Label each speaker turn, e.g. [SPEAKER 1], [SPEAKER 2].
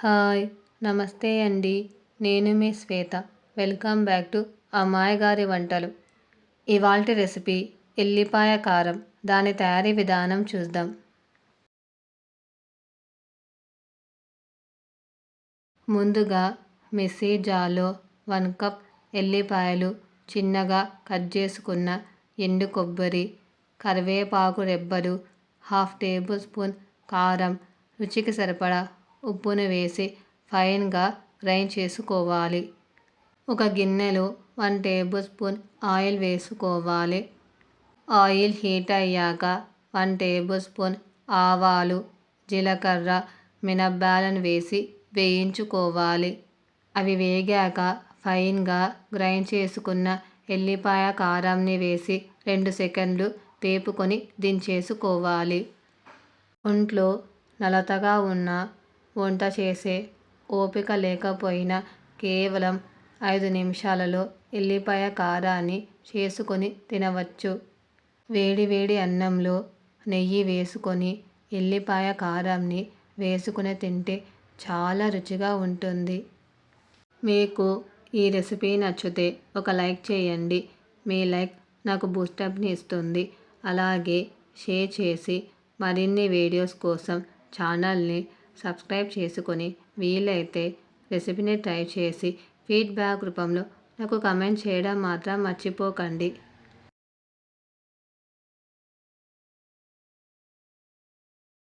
[SPEAKER 1] Hi నమస్తే అండి. నేను మీ శ్వేత. వెల్కమ్ బ్యాక్ టు అమ్మాయి గారి వంటలు. ఇవాల్టి రెసిపీ ఎల్లిపాయ కారం. దాని తయారీ విధానం చూద్దాం. ముందుగా మిక్సీ జాలో వన్ కప్ ఎల్లిపాయలు చిన్నగా కట్ చేసుకున్న ఎండు కొబ్బరి కరివేపాకు రెబ్బలు హాఫ్ టేబుల్ స్పూన్ కారం రుచికి సరిపడా ఉప్పును వేసి ఫైన్గా గ్రైండ్ చేసుకోవాలి. ఒక గిన్నెలో వన్ టేబుల్ స్పూన్ ఆయిల్ వేసుకోవాలి. ఆయిల్ హీట్ అయ్యాక వన్ టేబుల్ స్పూన్ ఆవాలు జీలకర్ర మినప్పాలను వేసి వేయించుకోవాలి. అవి వేగాక ఫైన్గా గ్రైండ్ చేసుకున్న ఎల్లిపాయ కారంని వేసి రెండు సెకండ్లు వేపుకొని దించేసుకోవాలి. ఒంట్లో నలతగా ఉన్న వంట చేసే ఓపిక లేకపోయినా కేవలం ఐదు నిమిషాలలో ఎల్లిపాయ కారాన్ని చేసుకొని తినవచ్చు. వేడి వేడి అన్నంలో నెయ్యి వేసుకొని ఎల్లిపాయ కారాన్ని వేసుకుని తింటే చాలా రుచిగా ఉంటుంది. మీకు ఈ రెసిపీ నచ్చితే ఒక లైక్ చేయండి. మీ లైక్ నాకు బూస్టప్ని ఇస్తుంది. అలాగే షేర్ చేసి మరిన్ని వీడియోస్ కోసం ఛానల్ని సబ్స్క్రైబ్ చేసుకొని వీలైతే రెసిపీని ట్రై చేసి ఫీడ్బ్యాక్ రూపంలో నాకు కమెంట్ చేయడం మాత్రం మర్చిపోకండి.